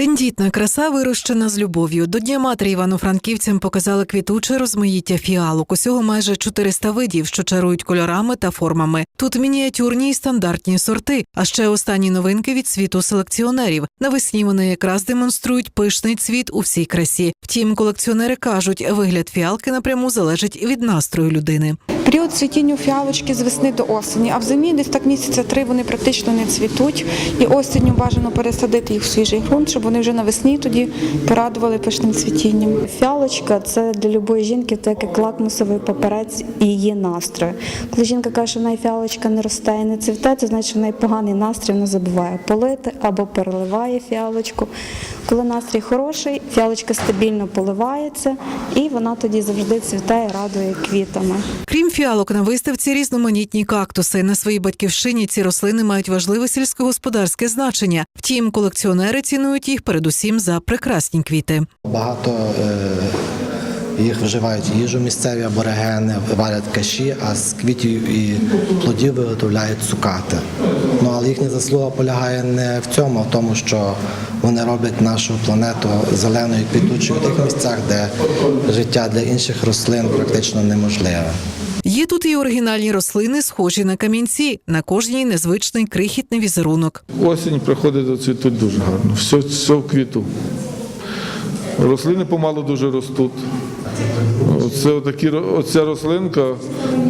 Тендітна краса вирощена з любов'ю. До Дня матері івано-франківцям показали квітуче розмаїття фіалок. Усього майже 400 видів, що чарують кольорами та формами. Тут мініатюрні і стандартні сорти, а ще останні новинки від світу селекціонерів. Навесні вони якраз демонструють пишний цвіт у всій красі. Втім, колекціонери кажуть, вигляд фіалки напряму залежить від настрою людини. Період цвітіння фіалочки з весни до осені, а в зимі десь так місяця три вони практично не цвітуть. І осінню бажано пересадити їх в свіжий ґрунт, щоб вони вже навесні тоді порадували пишним цвітінням. Фіалочка це для любої жінки так як лакмусовий паперець і її настрою. Коли жінка каже, що в неї фіалочка не росте і не цвіте, це значить, що в неї поганий настрій, вона забуває полити або переливає фіалочку. Коли настрій хороший, фіалочка стабільно поливається, і вона тоді завжди цвітає, радує квітами. Крім фіалок на виставці різноманітні кактуси. На своїй батьківщині ці рослини мають важливе сільськогосподарське значення. Втім, колекціонери цінують їх передусім за прекрасні квіти. Багато е, їх вживають їжу місцеві аборигени, варять каші, а з квітів і плодів виготовляють цукати. Ну але їхня заслуга полягає не в цьому, а в тому, що вони роблять нашу планету зеленою і квітучою в тих місцях, де життя для інших рослин практично неможливе. Є тут і оригінальні рослини, схожі на камінці. На кожній незвичний крихітний візерунок. Осінь приходить до цвітуть дуже гарно. Все, все в квіту. Рослини помалу дуже ростуть. Оце отакі, оця рослинка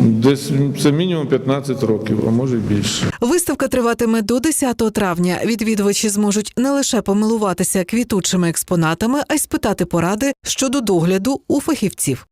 десь це мінімум 15 років, а може й більше. Виставка триватиме до 10 травня. Відвідувачі зможуть не лише помилуватися квітучими експонатами, а й спитати поради щодо догляду у фахівців.